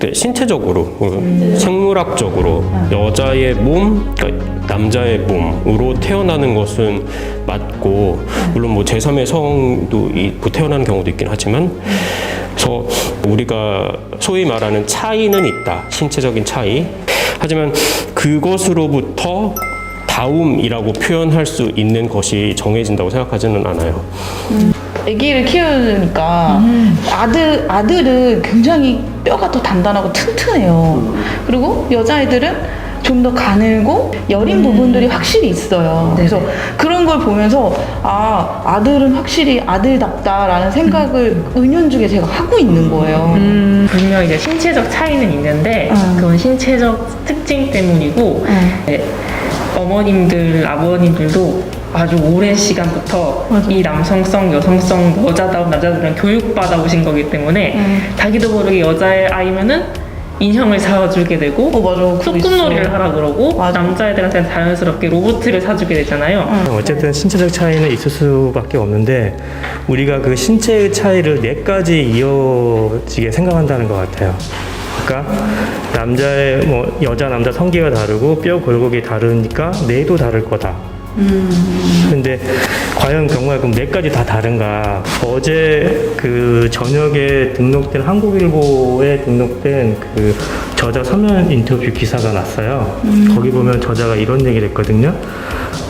네, 신체적으로, 어, 생물학적으로 여자의 몸, 그러니까 남자의 몸으로 태어나는 것은 맞고 물론 뭐 제3의 성도 있고 태어나는 경우도 있긴 하지만 그래서 우리가 소위 말하는 차이는 있다. 신체적인 차이. 하지만 그것으로부터 다움이라고 표현할 수 있는 것이 정해진다고 생각하지는 않아요. 아기를 키우니까 아들 아들은 굉장히 뼈가 더 단단하고 튼튼해요. 그리고 여자애들은 좀 더 가늘고 여린 부분들이 확실히 있어요. 그래서 그런 걸 보면서 아 아들은 확실히 아들답다라는 생각을 은연중에 제가 하고 있는 거예요. 음, 분명 이제 신체적 차이는 있는데 음. 그건 신체적 특징 때문이고 음. 네, 어머님들, 아버님들도 아주 오랜 시간부터 맞아. 이 남성성, 여성성, 여자다운 남자들은 교육받아 오신 거기 때문에 음. 자기도 모르게 여자의 아이면은 인형을 사주게 되고 어 맞아. 그거 소꿉놀이를 있어. 하라 그러고 맞아. 남자애들한테는 자연스럽게 로봇을 사주게 되잖아요. 응. 어쨌든 신체적 차이는 있을 수밖에 없는데 우리가 그 신체의 차이를 네 가지 이어지게 생각한다는 것 같아요. 그러니까 남자의 뭐 여자 남자 성기가 다르고 뼈 골격이 다르니까 뇌도 다를 거다. 근데 과연 정말 그럼 네 가지 다 다른가? 어제 그 저녁에 등록된 한국일보에 등록된 그 저자 서면 인터뷰 기사가 났어요. 거기 보면 저자가 이런 얘기를 했거든요.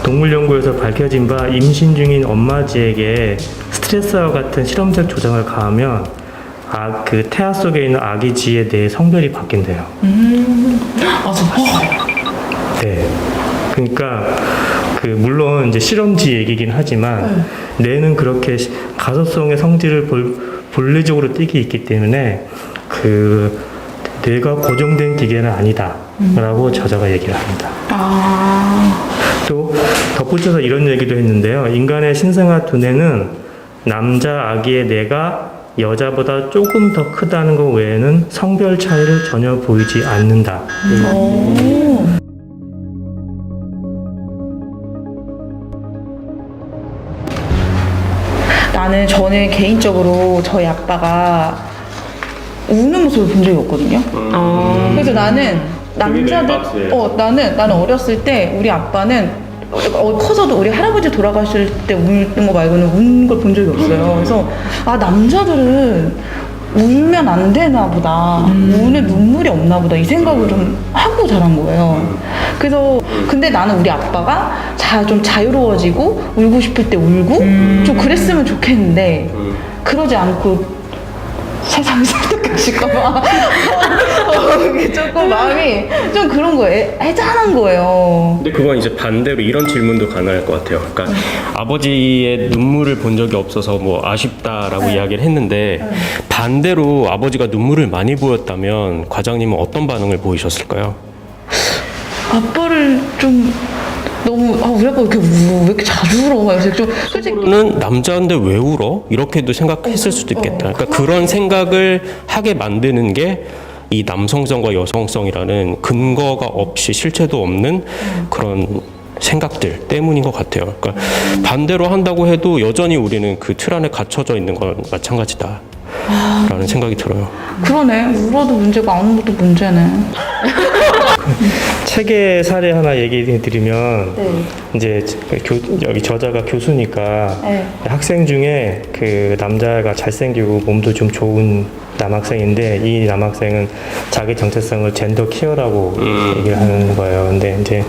동물연구에서 밝혀진 바 임신 중인 엄마지에게 스트레스와 같은 실험적 조장을 가하면 아, 그 태아 속에 있는 아기 지에 대해 성별이 바뀐대요. 아 진짜. 네. 그러니까 그 물론 이제 실험지 얘기긴 하지만 뇌는 그렇게 시- 가소성의 성질을 볼, 본래적으로 띠기 있기 때문에 그 뇌가 고정된 기계는 아니다라고 저자가 얘기를 합니다. 아. 또 덧붙여서 이런 얘기도 했는데요. 인간의 신생아 두뇌는 남자 아기의 뇌가 여자보다 조금 더 크다는 것 외에는 성별 차이를 전혀 보이지 않는다. 오. 나는 저는 개인적으로 저희 아빠가 우는 모습을 본 적이 없거든요. 어, 그래서 나는 남자들 빡세요. 어 나는 나는 어렸을 때 우리 아빠는 어, 커서도 우리 할아버지 돌아가실 때 우는 거 말고는 우는 걸 본 적이 없어요. 그래서 아 남자들은 울면 안 되나 보다. 우는 눈물이 없나 보다. 이 생각을 좀 하고 자란 거예요. 그래서 근데 나는 우리 아빠가 자 좀 자유로워지고 울고 싶을 때 울고 좀 그랬으면 좋겠는데 그러지 않고 세상 설득하실까봐 어, 조금 마음이 좀 그런 거예요. 애잔한 거예요. 근데 그건 이제 반대로 이런 질문도 가능할 것 같아요. 그러니까 아버지의 눈물을 본 적이 없어서 뭐 아쉽다라고 이야기를 했는데 반대로 아버지가 눈물을 많이 보였다면 과장님은 어떤 반응을 보이셨을까요? 아빠를 좀 너무 아 우리 아빠 왜 이렇게 울어? 왜 이렇게 자주 울어? 그래서 좀 솔직히 는 남자인데 왜 울어? 이렇게도 생각했을 수도 있겠다. 그러니까 그런 생각을 하게 만드는 게 이 남성성과 여성성이라는 근거가 없이 실체도 없는 그런 생각들 때문인 것 같아요. 그러니까 반대로 한다고 해도 여전히 우리는 그 틀 안에 갇혀져 있는 건 마찬가지다. 라는 생각이 들어요. 그러네 울어도 문제가 안 울어도 문제네. 책의 사례 하나 얘기해 드리면 네. 이제 교, 여기 저자가 교수니까 네. 학생 중에 그 남자가 잘생기고 몸도 좀 좋은 남학생인데 이 남학생은 자기 정체성을 젠더 키어라고 얘기를 하는 거예요. 근데 이제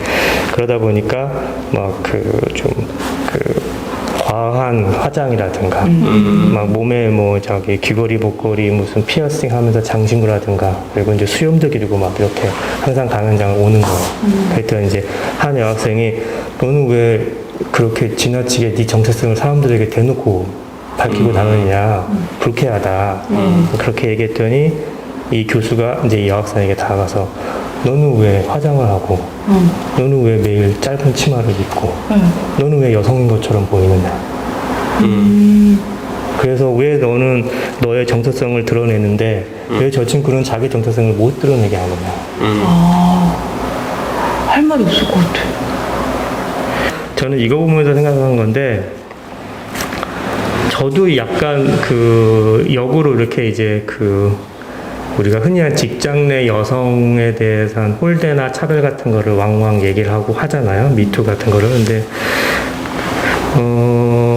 그러다 보니까 막 그 좀그 과한 화장이라든가 막 몸에 뭐 저기 귀걸이 목걸이 무슨 피어싱 하면서 장신구라든가 그리고 이제 수염도 기르고 막 이렇게 항상 강연장을 오는 거예요. 그랬더니 이제 한 여학생이 너는 왜 그렇게 지나치게 네 정체성을 사람들에게 대놓고 밝히고 다니냐? 불쾌하다. 그렇게 얘기했더니 이 교수가 이제 이 여학생에게 다가가서 너는 왜 화장을 하고 너는 왜 매일 짧은 치마를 입고 너는 왜 여성인 것처럼 보이느냐 그래서 왜 너는 너의 정체성을 드러내는데 왜저 친구는 자기 정체성을 못 드러내게 하느냐 할 말이 없을 것 같아. 저는 이거 보면서 생각한 건데 저도 약간 그 역으로 이렇게 이제 그 우리가 흔히 한 직장 내 여성에 대해서는 홀대나 차별 같은 거를 왕왕 얘기를 하고 하잖아요. 미투 같은 거를. 근데 어,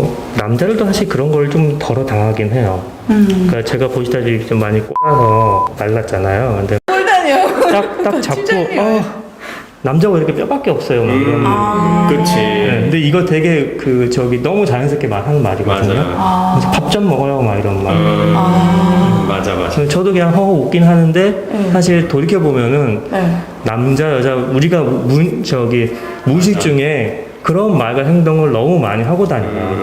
남자들도 사실 그런 걸 좀 덜어 당하긴 해요. 그러니까 제가 보시다시피 좀 많이 꼬라서 말랐잖아요. 근데 꼴다니요. 딱, 딱 잡고. 어, 남자가 왜 이렇게 뼈밖에 없어요. 막 이런. 아. 그치. 네, 근데 이거 되게 그 저기 너무 자연스럽게 말 하는 말이거든요. 맞아. 밥좀 먹어요, 막 이런 말. 음, 아. 맞아, 맞아. 저도 그냥 허허 웃긴 하는데 음. 사실 돌이켜 보면은 네. 남자 여자 우리가 문 저기 무의식 중에 그런 말과 행동을 너무 많이 하고 다녀요.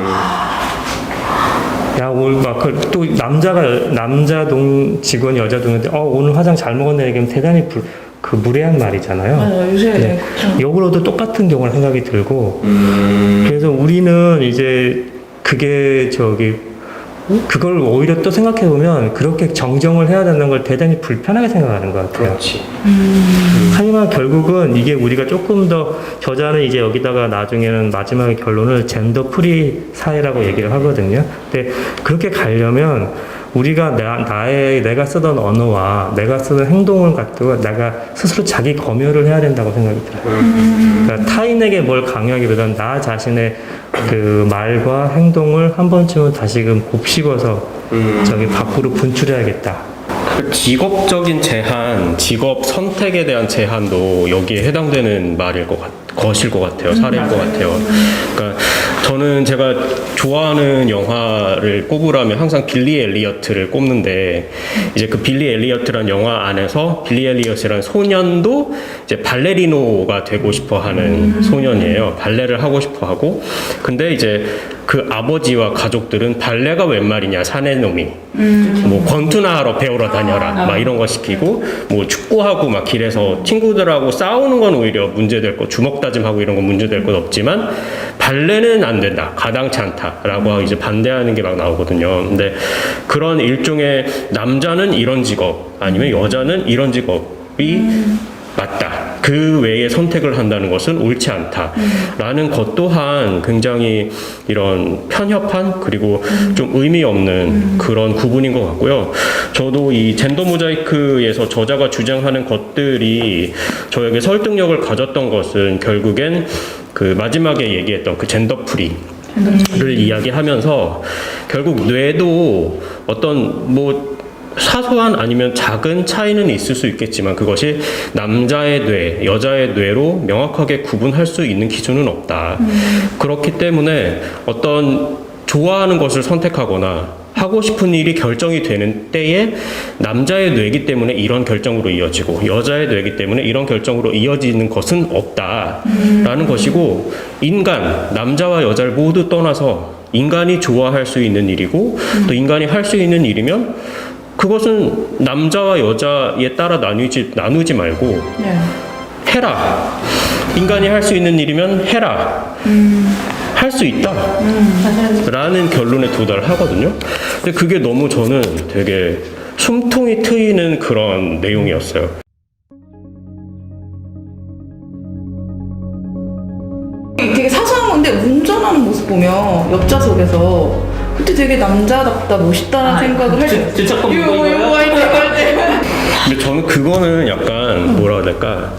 야 오늘 막또 남자가 여- 남자 동 직원 여자 동인데 어 오늘 화장 잘 먹었네 얘기하면 대단히 불, 그 무례한 말이잖아요. 맞아요. 요새 네. 그렇죠. 역으로도 똑같은 경우를 생각이 들고 음, 그래서 우리는 이제 그게 저기 그걸 오히려 또 생각해 보면 그렇게 정정을 해야 되는 걸 대단히 불편하게 생각하는 것 같아요. 그렇지. 하지만 결국은 이게 우리가 조금 더 저자는 이제 여기다가 나중에는 마지막에 결론을 젠더 프리 사회라고 얘기를 하거든요. 근데 그렇게 가려면 우리가 나, 나의 내가 쓰던 언어와 내가 쓰는 행동을 갖다가 내가 스스로 자기 검열을 해야 된다고 생각이 들어요. 그러니까 타인에게 뭘 강요하기보다는 나 자신의 그 말과 행동을 한 번쯤은 다시금 곱씹어서 음. 저기 밖으로 분출해야겠다. 그 직업적인 제한, 직업 선택에 대한 제한도 여기에 해당되는 말일 것 같, 것일 것 같아요. 사례일 것 같아요. 그러니까 저는 제가 좋아하는 영화를 꼽으라면 항상 빌리 엘리어트를 꼽는데 이제 그 빌리 엘리어트란 영화 안에서 빌리 엘리어트란 소년도 이제 발레리노가 되고 싶어 하는 소년이에요. 발레를 하고 싶어 하고. 근데 이제 그 아버지와 가족들은 발레가 웬 말이냐? 사내놈이. 뭐 권투나 하러 배우러 다녀라. 막 이런 거 시키고 뭐 축구하고 막 길에서 친구들하고 싸우는 건 오히려 문제될 거 주먹 다짐하고 이런 건 문제될 건 없지만 발레는 안 된다. 가당치 않다라고 하고 이제 반대하는 게 막 나오거든요. 근데 그런 일종의 남자는 이런 직업 아니면 여자는 이런 직업이 맞다. 그 외에 선택을 한다는 것은 옳지 않다. 라는 것 또한 굉장히 이런 편협한 그리고 좀 의미 없는 그런 구분인 것 같고요. 저도 이 젠더 모자이크에서 저자가 주장하는 것들이 저에게 설득력을 가졌던 것은 결국엔 그 마지막에 얘기했던 그 젠더 프리. 를 이야기하면서 결국 뇌도 어떤 뭐 사소한 아니면 작은 차이는 있을 수 있겠지만 그것이 남자의 뇌, 여자의 뇌로 명확하게 구분할 수 있는 기준은 없다. 그렇기 때문에 어떤 좋아하는 것을 선택하거나 하고 싶은 일이 결정이 되는 때에 남자의 뇌기 때문에 이런 결정으로 이어지고 여자의 뇌기 때문에 이런 결정으로 이어지는 것은 없다라는 것이고 인간 남자와 여자를 모두 떠나서 인간이 좋아할 수 있는 일이고 또 인간이 할 수 있는 일이면 그것은 남자와 여자에 따라 나누지 나누지 말고 네. 해라. 인간이 할 수 있는 일이면 해라. 할수 있다. 라는 결론에 도달하거든요. 근데 그게 너무 저는 되게 숨통이 트이는 그런 내용이었어요 모습 보면 옆좌석에서 그때 되게 남자답다 멋있다는 생각을 할 이거 이거 때, 할 때. 근데 저는 그거는 약간 뭐라 해야 될까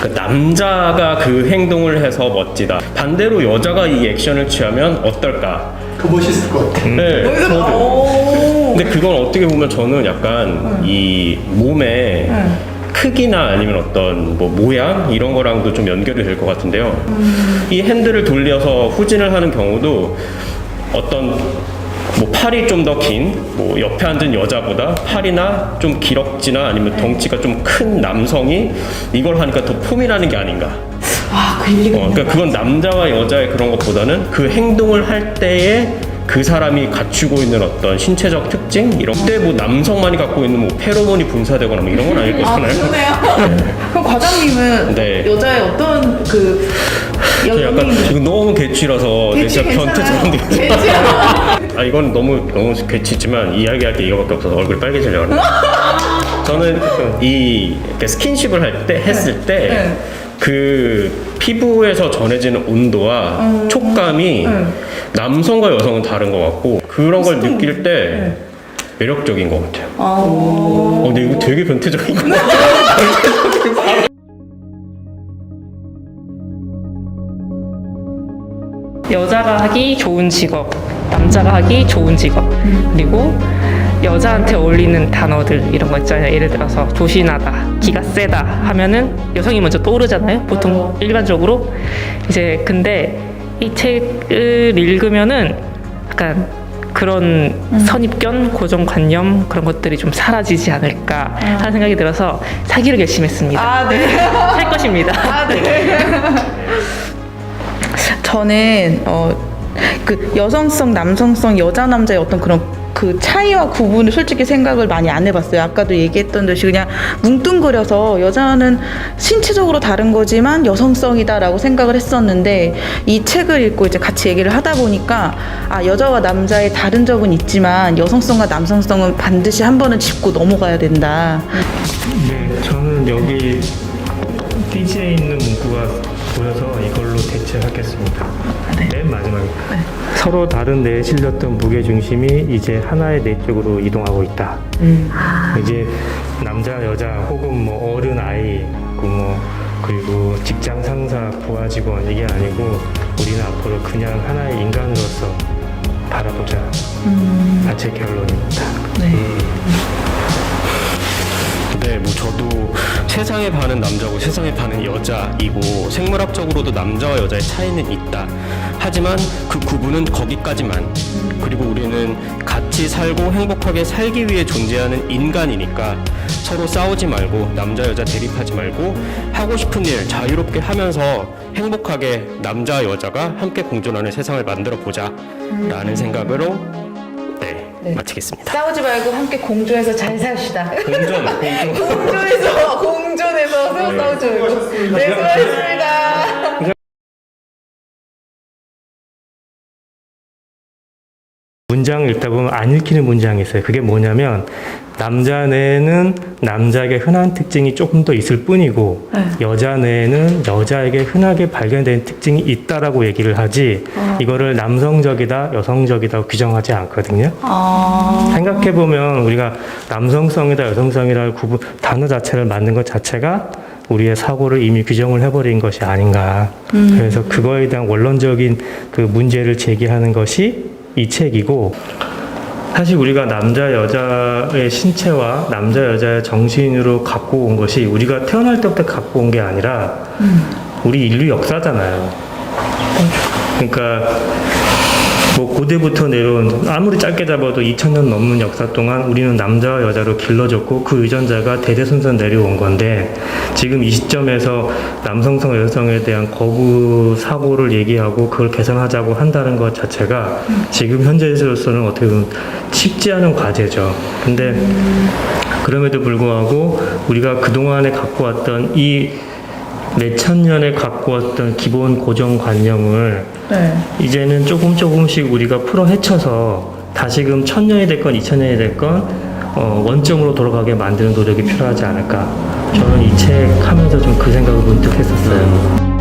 그 남자가 그 행동을 해서 멋지다 반대로 여자가 이 액션을 취하면 어떨까 그 멋있을 것 같아. 네, 여기서 저도. 오. 근데 그건 어떻게 보면 저는 약간 이 몸의 응. 크기나 아니면 어떤 뭐 모양 이런 거랑도 좀 연결이 될 것 같은데요. 음. 이 핸들을 돌려서 후진을 하는 경우도 어떤 뭐 팔이 좀 더 긴, 뭐 옆에 앉은 여자보다 팔이나 좀 기럭지나 아니면 네. 덩치가 좀 큰 남성이 이걸 하니까 더 폼이 나는 게 아닌가. 아, 그 일리가 어. 그러니까 그건 남자와 여자의 그런 것보다는 그 행동을 할 때에 그 사람이 갖추고 있는 어떤 신체적 특징 이런 때뭐 남성만이 갖고 있는 뭐 페로몬이 분사되거나 뭐 이런 건 아닐 아, 거잖아요. 그러네요. 그럼 과장님은 네. 여자의 어떤 그 저 약간 연예인 이거 너무 개취라서 개취 진짜 변태처럼 괜찮아요. 아 이건 너무 너무 개취지만 이야기할 게 이거밖에 없어서 얼굴이 빨개지려고. 저는 이 이렇게 스킨십을 할 때 했을 때 네. 그 피부에서 전해지는 온도와 촉감이 남성과 여성은 다른 것 같고 그런 걸 느낄 때 매력적인 것 같아요. 어, 근데 이거 되게 변태적인 거 같아요. 여자가 하기 좋은 직업, 남자가 하기 좋은 직업, 그리고 여자한테 어울리는 단어들 이런 거 있잖아요. 예를 들어서 조신하다, 기가 세다 하면은 여성이 먼저 떠오르잖아요. 보통 일반적으로 이제 근데 이 책을 읽으면은 약간 그런 선입견, 고정관념 그런 것들이 좀 사라지지 않을까 하는 생각이 들어서 사기를 결심했습니다. 아, 네. 할 것입니다. 아, 네. 저는 어, 그 여성성, 남성성, 여자 남자의 어떤 그런 그 차이와 구분을 솔직히 생각을 많이 안 해봤어요. 아까도 얘기했던 듯이 그냥 뭉뚱그려서 여자는 신체적으로 다른 거지만 여성성이다라고 생각을 했었는데 이 책을 읽고 이제 같이 얘기를 하다 보니까 아 여자와 남자의 다른 점은 있지만 여성성과 남성성은 반드시 한 번은 짚고 넘어가야 된다. 네, 저는 여기 띠지에 있는 문구가 보여서 이걸로 대체하겠습니다. 맨 마지막에 서로 다른 뇌에 실렸던 무게 중심이 이제 하나의 뇌 쪽으로 이동하고 있다. 이제 남자, 여자 혹은 뭐 어른 아이, 그뭐 그리고 직장 상사, 부하 직원 이게 아니고 우리는 앞으로 그냥 하나의 인간으로서 바라보자. 자체 결론입니다. 네, 뭐 저도 세상의 반은 남자고 세상의 반은 여자이고 생물학적으로도 남자와 여자의 차이는 있다. 하지만 그 구분은 거기까지만. 그리고 우리는 같이 살고 행복하게 살기 위해 존재하는 인간이니까 서로 싸우지 말고 남자 여자 대립하지 말고 하고 싶은 일 자유롭게 하면서 행복하게 남자 여자가 함께 공존하는 세상을 만들어 보자라는 생각으로 네, 마치겠습니다. 싸우지 말고 함께 공존해서 잘 삽시다. 공존, 공존. 공존해서 공존해서 서로 싸우지 말고. 네, 수고하셨습니다. 문장을 읽다 보면 안 읽히는 문장이 있어요. 그게 뭐냐면 남자 뇌에는 남자에게 흔한 특징이 조금 더 있을 뿐이고 여자 뇌에는 여자에게 흔하게 발견되는 특징이 있다라고 얘기를 하지 이거를 남성적이다 여성적이다 규정하지 않거든요. 생각해 보면 우리가 남성성이다 여성성이라는 구분 단어 자체를 만든 것 자체가 우리의 사고를 이미 규정을 해버린 것이 아닌가. 그래서 그거에 대한 원론적인 그 문제를 제기하는 것이 이 책이고 사실 우리가 남자 여자의 신체와 남자 여자의 정신으로 갖고 온 것이 우리가 태어날 때부터 갖고 온 게 아니라 우리 인류 역사잖아요. 그러니까 뭐 고대부터 내려온 아무리 짧게 잡아도 2000년 넘는 역사 동안 우리는 남자와 여자로 길러졌고 그 유전자가 대대손손 내려온 건데 지금 이 시점에서 남성성 여성에 대한 거부 사고를 얘기하고 그걸 개선하자고 한다는 것 자체가 지금 현재로서는 어떻게 보면 쉽지 않은 과제죠. 근데 그럼에도 불구하고 우리가 그동안에 갖고 왔던 이 몇천 년에 갖고 왔던 기본 고정관념을 네. 이제는 조금 조금씩 우리가 풀어 헤쳐서 다시금 천 년이 됐건 이천 년이 됐건 어, 원점으로 돌아가게 만드는 노력이 필요하지 않을까. 저는 이 책 하면서 좀 그 생각을 문득 했었어요.